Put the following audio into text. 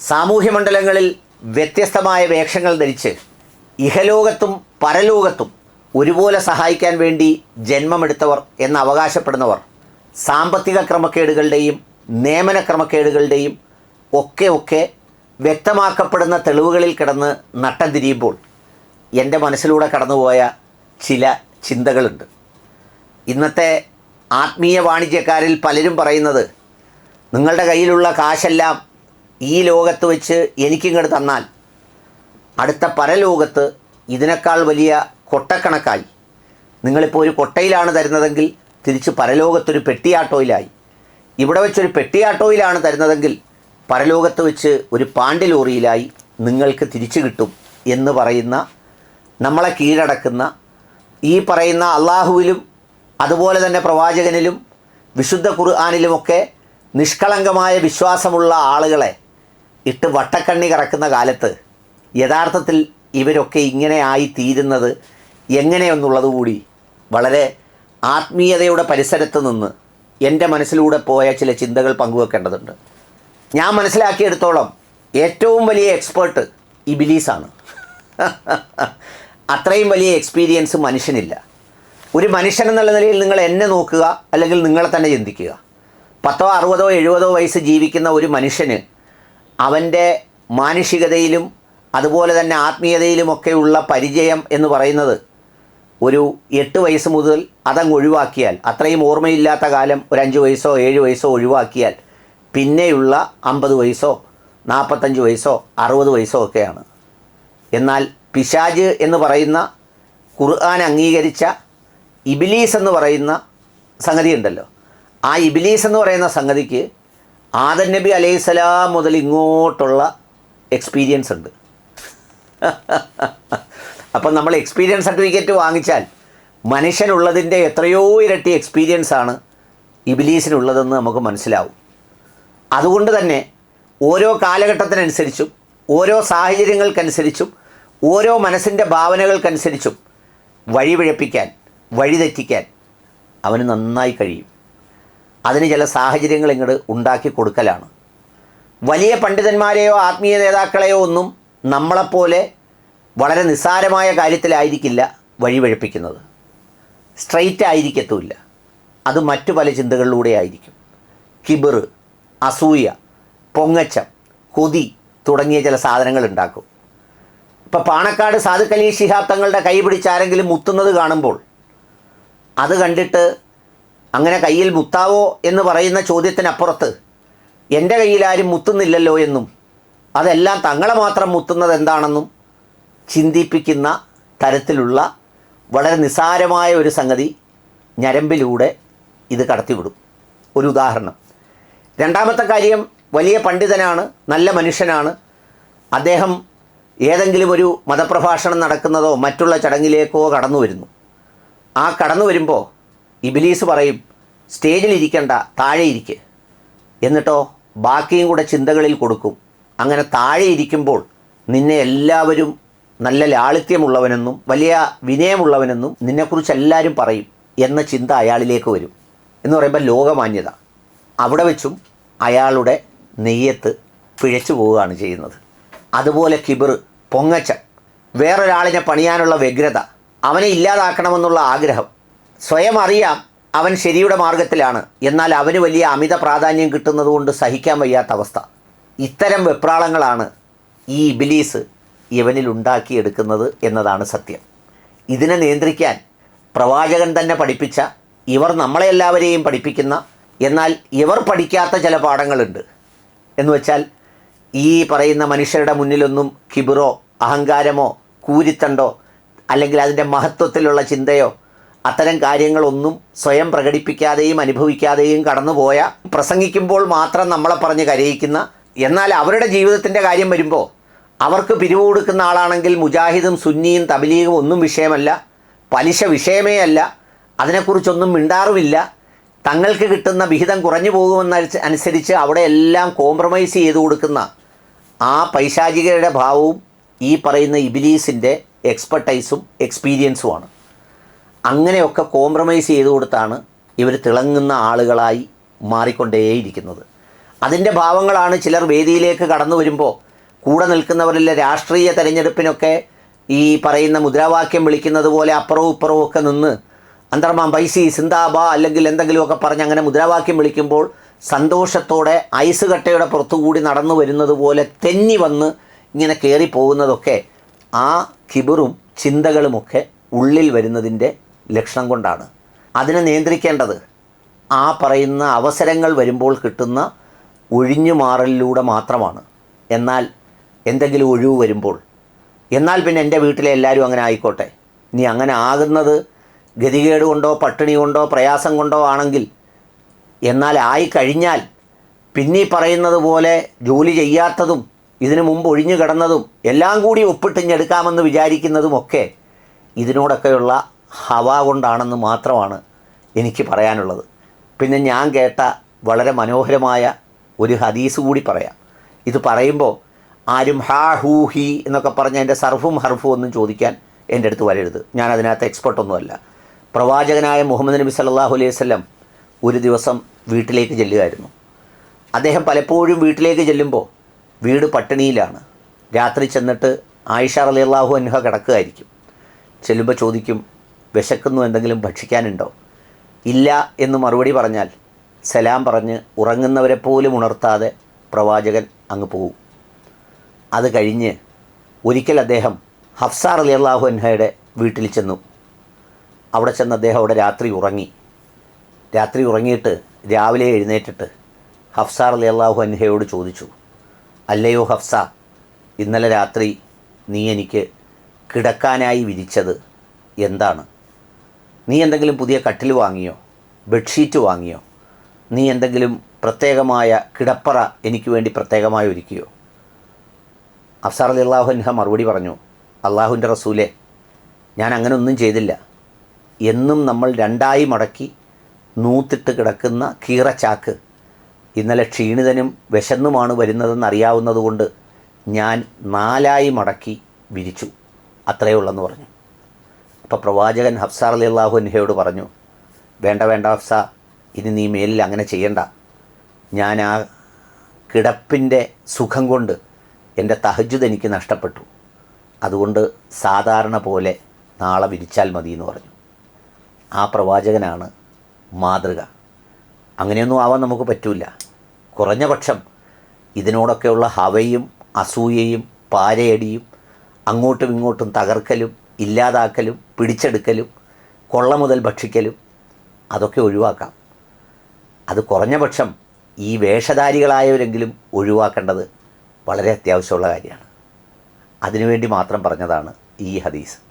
സാമൂഹ്യ മണ്ഡലങ്ങളിൽ വ്യത്യസ്തമായ വേഷങ്ങൾ ധരിച്ച് ഇഹലോകത്തും പരലോകത്തും ഒരുപോലെ സഹായിക്കാൻ വേണ്ടി ജന്മമെടുത്തവർ എന്ന് അവകാശപ്പെടുന്നവർ സാമ്പത്തിക ക്രമക്കേടുകളുടെയും നിയമന ക്രമക്കേടുകളുടെയും ഒക്കെ ഒക്കെ വ്യക്തമാക്കപ്പെടുന്ന തെളിവുകളിൽ കിടന്ന് നട്ടം തിരിയുമ്പോൾ എന്റെ മനസ്സിലൂടെ കടന്നുപോയ ചില ചിന്തകളുണ്ട്. ഇന്നത്തെ ആത്മീയ വാണിജ്യക്കാരിൽ പലരും പറയുന്നത് നിങ്ങളുടെ കയ്യിലുള്ള കാശെല്ലാം ഈ ലോകത്ത് വെച്ച് എനിക്കിങ്ങോട്ട് തന്നാൽ അടുത്ത പരലോകത്ത് ഇതിനേക്കാൾ വലിയ കൊട്ടക്കണക്കായി. നിങ്ങളിപ്പോൾ ഒരു കൊട്ടയിലാണ് തരുന്നതെങ്കിൽ തിരിച്ച് പരലോകത്തൊരു പെട്ടിയാട്ടോയിലായി ഇവിടെ വെച്ചൊരു പെട്ടിയാട്ടോയിലാണ് തരുന്നതെങ്കിൽ പരലോകത്ത് വെച്ച് ഒരു പാണ്ടിലോറിയിലായി നിങ്ങൾക്ക് തിരിച്ചു കിട്ടും എന്ന് പറയുന്ന നമ്മളെ കീഴടക്കുന്ന ഈ പറയുന്ന അള്ളാഹുവിലും അതുപോലെ തന്നെ പ്രവാചകനിലും വിശുദ്ധ ഖുർആാനിലുമൊക്കെ നിഷ്കളങ്കമായ വിശ്വാസമുള്ള ആളുകളെ ഇട്ട് വട്ടക്കണ്ണി കറക്കുന്ന കാലത്ത് യഥാർത്ഥത്തിൽ ഇവരൊക്കെ ഇങ്ങനെ ആയി തീരുന്നത് എങ്ങനെയെന്നുള്ളത് കൂടി വളരെ ആത്മീയതയുടെ പരിസരത്ത് നിന്ന് എന്റെ മനസ്സിലൂടെ പോയ ചില ചിന്തകൾ പങ്കുവെക്കേണ്ടതുണ്ട്. ഞാൻ മനസ്സിലാക്കിയെടുത്തോളം ഏറ്റവും വലിയ എക്സ്പേർട്ട് ഇബിലീസാണ്. അത്രയും വലിയ എക്സ്പീരിയൻസ് മനുഷ്യനില്ല. ഒരു മനുഷ്യൻ എന്നുള്ള നിലയിൽ നിങ്ങൾ എന്നെ നോക്കുക അല്ലെങ്കിൽ നിങ്ങളെ തന്നെ ചിന്തിക്കുക. പത്തോ അറുപതോ എഴുപതോ വയസ്സ് ജീവിക്കുന്ന ഒരു മനുഷ്യന് അവന്റെ മാനുഷികതയിലും അതുപോലെ തന്നെ ആത്മീയതയിലുമൊക്കെയുള്ള പരിചയം എന്ന് പറയുന്നത് ഒരു എട്ട് വയസ്സ് മുതൽ അതങ്ങ് ഒഴിവാക്കിയാൽ അത്രയും ഓർമ്മയില്ലാത്ത കാലം ഒരു അഞ്ച് വയസ്സോ ഏഴ് വയസ്സോ ഒഴിവാക്കിയാൽ പിന്നെയുള്ള അമ്പത് വയസ്സോ നാൽപ്പത്തഞ്ച് വയസ്സോ അറുപത് വയസ്സോ ഒക്കെയാണ്. എന്നാൽ പിശാജ് എന്ന് പറയുന്ന ഖുർആൻ അംഗീകരിച്ച ഇബിലീസ് എന്ന് പറയുന്ന സംഗതി ഉണ്ടല്ലോ ആ ഇബിലീസ് എന്ന് പറയുന്ന സംഗതിക്ക് ആദൻ നബി അലൈഹിസ്സലാം മുതൽ ഇങ്ങോട്ടുള്ള എക്സ്പീരിയൻസ് ഉണ്ട്. അപ്പം നമ്മൾ എക്സ്പീരിയൻസ് സർട്ടിഫിക്കറ്റ് വാങ്ങിച്ചാൽ മനുഷ്യനുള്ളതിന്റെ എത്രയോ ഇരട്ടി എക്സ്പീരിയൻസ് ആണ് ഇബിലീസിനുള്ളതെന്ന് നമുക്ക് മനസ്സിലാവും. അതുകൊണ്ട് തന്നെ ഓരോ കാലഘട്ടത്തിനനുസരിച്ചും ഓരോ സാഹചര്യങ്ങൾക്കനുസരിച്ചും ഓരോ മനസ്സിന്റെ ഭാവനകൾക്കനുസരിച്ചും വഴിപിഴപ്പിക്കാൻ വഴിതെറ്റിക്കാൻ അവന് നന്നായി കഴിയും. അതിന് ചില സാഹചര്യങ്ങൾ ഇങ്ങോട്ട് ഉണ്ടാക്കി കൊടുക്കലാണ്. വലിയ പണ്ഡിതന്മാരെയോ ആത്മീയ നേതാക്കളെയോ ഒന്നും നമ്മളെപ്പോലെ വളരെ നിസ്സാരമായ കാര്യത്തിലായിരിക്കില്ല വഴിവഴിപ്പിക്കുന്നത്. സ്ട്രെയിറ്റ് ആയിരിക്കത്തുമില്ല. അത് മറ്റു പല ചിന്തകളിലൂടെ ആയിരിക്കും. കിബിറ് അസൂയ പൊങ്ങച്ചം കൊതി തുടങ്ങിയ ചില സാധനങ്ങൾ ഉണ്ടാക്കും. ഇപ്പം പാണക്കാട് സാധുക്കലീ ശിഹാബ് തങ്ങളുടെ കൈ പിടിച്ചാരെങ്കിലും മുത്തുന്നത് കാണുമ്പോൾ അത് കണ്ടിട്ട് അങ്ങനെ കയ്യിൽ മുത്താവോ എന്ന് പറയുന്ന ചോദ്യത്തിനപ്പുറത്ത് എന്റെ കയ്യിൽ ആരും മുത്തുന്നില്ലല്ലോ എന്നും അതെല്ലാം തങ്ങളെ മാത്രം മുത്തുന്നത് എന്താണെന്നും ചിന്തിപ്പിക്കുന്ന തരത്തിലുള്ള വളരെ നിസാരമായ ഒരു സംഗതി ഞരമ്പിലൂടെ ഇത് കടത്തിവിടും. ഒരു ഉദാഹരണം. രണ്ടാമത്തെ കാര്യം വലിയ പണ്ഡിതനാണ് നല്ല മനുഷ്യനാണ്. അദ്ദേഹം ഏതെങ്കിലും ഒരു മതപ്രഭാഷണം നടക്കുന്നതോ മറ്റുള്ള ചടങ്ങിലേക്കോ കടന്നു വരുന്നു ആ കടന്നു വരുമ്പോൾ ഇബിലീസ് പറയും സ്റ്റേജിലിരിക്കണ്ട താഴെ ഇരിക്ക് എന്നിട്ടോ ബാക്കിയും കൂടെ ചിന്തകളിൽ കൊടുക്കും. അങ്ങനെ താഴെ ഇരിക്കുമ്പോൾ നിന്നെ എല്ലാവരും നല്ല ലാളിത്യമുള്ളവനെന്നും വലിയ വിനയമുള്ളവനെന്നും നിന്നെക്കുറിച്ച് എല്ലാവരും പറയും എന്ന ചിന്ത അയാളിലേക്ക് വരും. എന്ന് പറയുമ്പോൾ ലോകമാന്യത. അവിടെ വെച്ചും അയാളുടെ നെയ്യത്ത് പിഴച്ചു പോവുകയാണ് ചെയ്യുന്നത്. അതുപോലെ കിബിർ പൊങ്ങച്ചം വേറൊരാളിനെ പണിയാനുള്ള വ്യഗ്രത അവനെ ഇല്ലാതാക്കണമെന്നുള്ള ആഗ്രഹം സ്വയം അറിയാം അവൻ ശരിയുടെ മാർഗത്തിലാണ്. എന്നാൽ അവന് വലിയ അമിത പ്രാധാന്യം കിട്ടുന്നതുകൊണ്ട് സഹിക്കാൻ വയ്യാത്ത അവസ്ഥ. ഇത്തരം വെപ്രാളങ്ങളാണ് ഈ ഇബിലീസ് ഇവനിൽ ഉണ്ടാക്കിയെടുക്കുന്നത് എന്നതാണ് സത്യം. ഇതിനെ നിയന്ത്രിക്കാൻ പ്രവാചകൻ തന്നെ പഠിപ്പിച്ച ഇവർ നമ്മളെല്ലാവരെയും പഠിപ്പിക്കുന്ന എന്നാൽ ഇവർ പഠിക്കാത്ത ചില പാഠങ്ങളുണ്ട്. എന്ന് വെച്ചാൽ ഈ പറയുന്ന മനുഷ്യരുടെ മുന്നിലൊന്നും കിബിറോ അഹങ്കാരമോ കൂരിത്തണ്ടോ അല്ലെങ്കിൽ അതിന്റെ മഹത്വത്തിലുള്ള ചിന്തയോ അത്തരം കാര്യങ്ങളൊന്നും സ്വയം പ്രകടിപ്പിക്കാതെയും അനുഭവിക്കാതെയും കടന്നുപോയ പ്രസംഗിക്കുമ്പോൾ മാത്രം നമ്മളെ പറഞ്ഞ് കരയിക്കുന്ന എന്നാൽ അവരുടെ ജീവിതത്തിന്റെ കാര്യം വരുമ്പോൾ അവർക്ക് പിരിവ് കൊടുക്കുന്ന ആളാണെങ്കിൽ മുജാഹിദും സുന്നിയും തബലീഗും ഒന്നും വിഷയമല്ല പലിശ വിഷയമേ അല്ല അതിനെക്കുറിച്ചൊന്നും മിണ്ടാറുമില്ല. തങ്ങൾക്ക് കിട്ടുന്ന വിഹിതം കുറഞ്ഞു പോകുമെന്ന അനുസരിച്ച് അവിടെ എല്ലാം കോംപ്രമൈസ് ചെയ്തു കൊടുക്കുന്ന ആ പൈശാചികരുടെ ഭാവവും ഈ പറയുന്ന ഇബിലീസിന്റെ എക്സ്പെർട്ടൈസും എക്സ്പീരിയൻസുമാണ് അങ്ങനെയൊക്കെ കോംപ്രമൈസ് ചെയ്തു കൊടുത്താണ് ഇവർ തിളങ്ങുന്ന ആളുകളായി മാറിക്കൊണ്ടേയിരിക്കുന്നത്. അതിന്റെ ഭാവങ്ങളാണ് ചിലർ വേദിയിലേക്ക് കടന്നു വരുമ്പോൾ കൂടെ നിൽക്കുന്നവരിലെ രാഷ്ട്രീയ തെരഞ്ഞെടുപ്പിനൊക്കെ ഈ പറയുന്ന മുദ്രാവാക്യം വിളിക്കുന്നത് പോലെ അപ്പുറവും ഇപ്പുറവും ഒക്കെ നിന്ന് അന്തർമാം പൈസി സിന്താബ അല്ലെങ്കിൽ എന്തെങ്കിലുമൊക്കെ പറഞ്ഞ് അങ്ങനെ മുദ്രാവാക്യം വിളിക്കുമ്പോൾ സന്തോഷത്തോടെ ഐസ് കട്ടയുടെ പുറത്തുകൂടി നടന്നു വരുന്നത് പോലെ തെന്നി വന്ന് ഇങ്ങനെ കയറി പോകുന്നതൊക്കെ ആ കിബിറും ചിന്തകളുമൊക്കെ ഉള്ളിൽ വരുന്നതിന്റെ ലക്ഷണം കൊണ്ടാണ്. അതിനെ നിയന്ത്രിക്കേണ്ടത് ആ പറയുന്ന അവസരങ്ങൾ വരുമ്പോൾ കിട്ടുന്ന ഒഴിഞ്ഞു മാറലിലൂടെ മാത്രമാണ്. എന്നാൽ എന്തെങ്കിലും ഒഴിവ് വരുമ്പോൾ എന്നാൽ പിന്നെ എന്റെ വീട്ടിലെ എല്ലാവരും അങ്ങനെ ആയിക്കോട്ടെ. നീ അങ്ങനെ ആകുന്നത് ഗതികേട് കൊണ്ടോ പട്ടിണി കൊണ്ടോ പ്രയാസം കൊണ്ടോ ആണെങ്കിൽ എന്നാൽ ആയി കഴിഞ്ഞാൽ പിന്നെ പറയുന്നത് പോലെ ജോലി ചെയ്യാത്തതും ഇതിനു മുമ്പ് ഒഴിഞ്ഞു കിടന്നതും എല്ലാം കൂടി ഒപ്പിട്ടിഞ്ഞെടുക്കാമെന്ന് വിചാരിക്കുന്നതുമൊക്കെ ഇതിനോടൊക്കെയുള്ള ഹവ കൊണ്ടാണെന്ന് മാത്രമാണ് എനിക്ക് പറയാനുള്ളത്. പിന്നെ ഞാൻ കേട്ട വളരെ മനോഹരമായ ഒരു ഹദീസ് കൂടി പറയാം. ഇത് പറയുമ്പോൾ ആരും ഹാ ഹൂ ഹി എന്നൊക്കെ പറഞ്ഞ് എന്റെ സർഫും ഹർഫും ഒന്നും ചോദിക്കാൻ എന്റെ അടുത്ത് വരരുത്. ഞാൻ അതിനകത്ത് എക്സ്പെർട്ടൊന്നുമല്ല പ്രവാചകനായ മുഹമ്മദ് നബി സല്ലാഹു അലൈഹി വല്ലം ഒരു ദിവസം വീട്ടിലേക്ക് ചെല്ലുകയായിരുന്നു. അദ്ദേഹം പലപ്പോഴും വീട്ടിലേക്ക് ചെല്ലുമ്പോൾ വീട് പട്ടിണിയിലാണ്. രാത്രി ചെന്നിട്ട് ആയിഷ അള്ളാഹു അൻഹ കിടക്കുകയായിരിക്കും. ചെല്ലുമ്പോൾ ചോദിക്കും വിശക്കുന്നു എന്തെങ്കിലും ഭക്ഷിക്കാനുണ്ടോ? ഇല്ല എന്ന് മറുപടി പറഞ്ഞാൽ സലാം പറഞ്ഞ് ഉറങ്ങുന്നവരെ പോലും ഉണർത്താതെ പ്രവാചകൻ അങ്ങ് പോകും അത് കഴിഞ്ഞ് ഒരിക്കൽ അദ്ദേഹം ഹഫ്സാർ അലി അള്ളാഹു അൻഹയുടെ വീട്ടിൽ ചെന്നു. അവിടെ ചെന്ന് അദ്ദേഹം അവിടെ രാത്രി ഉറങ്ങി. രാത്രി ഉറങ്ങിയിട്ട് രാവിലെ എഴുന്നേറ്റിട്ട് ഹഫ്സാർ അലി അള്ളാഹു അൻഹയോട് ചോദിച്ചു അല്ലയോ ഹഫ്സ ഇന്നലെ രാത്രി നീ എനിക്ക് കിടക്കാനായി വിരിച്ചത് എന്താണ്? നീ എന്തെങ്കിലും പുതിയ കട്ടിൽ വാങ്ങിയോ? ബെഡ്ഷീറ്റ് വാങ്ങിയോ? നീ എന്തെങ്കിലും പ്രത്യേകമായ കിടപ്പറ എനിക്ക് വേണ്ടി പ്രത്യേകമായി ഒരുക്കിയോ? അഫ്സാർ അലി അള്ളാഹുൻഹ മറുപടി പറഞ്ഞു അള്ളാഹുവിന്റെ റസൂലെ ഞാൻ അങ്ങനെ ഒന്നും ചെയ്തില്ല. എന്നും നമ്മൾ രണ്ടായി മടക്കി നൂത്തിട്ട് കിടക്കുന്ന കീറച്ചാക്ക് ഇന്നലെ ക്ഷീണിതനും വിശന്നുമാണ് വരുന്നതെന്ന് അറിയാവുന്നതുകൊണ്ട് ഞാൻ നാലായി മടക്കി വിരിച്ചു. അത്രയേ ഉള്ളെന്ന് പറഞ്ഞു. അപ്പോൾ പ്രവാചകൻ ഹഫ്സാർ അലി അള്ളാഹു അൻഹയോട് പറഞ്ഞു വേണ്ട വേണ്ട ഹഫ്സ ഇനി നീ മേലിൽ അങ്ങനെ ചെയ്യണ്ട. ഞാൻ ആ കിടപ്പിന്റെ സുഖം കൊണ്ട് എന്റെ തഹജുദ് എനിക്ക് നഷ്ടപ്പെട്ടു. അതുകൊണ്ട് സാധാരണ പോലെ നാളെ വിരിച്ചാൽ മതി എന്ന് പറഞ്ഞു. ആ പ്രവാചകനാണ് മാതൃക. അങ്ങനെയൊന്നും ആവാൻ നമുക്ക് പറ്റൂല. കുറഞ്ഞ പക്ഷം ഇതിനോടൊക്കെയുള്ള ഹവയും അസൂയയും പാരയടിയും അങ്ങോട്ടും ഇങ്ങോട്ടും തകർക്കലും ഇല്ലാതാക്കലും പിടിച്ചെടുക്കലും കൊള്ള മുതൽ ഭക്ഷിക്കലും അതൊക്കെ ഒഴിവാക്കാം. അത് കുറഞ്ഞ പക്ഷം ഈ വേഷധാരികളായവരെങ്കിലും ഒഴിവാക്കേണ്ടത് വളരെ അത്യാവശ്യമുള്ള കാര്യമാണ്. അതിനുവേണ്ടി മാത്രം പറഞ്ഞതാണ് ഈ ഹദീസ്.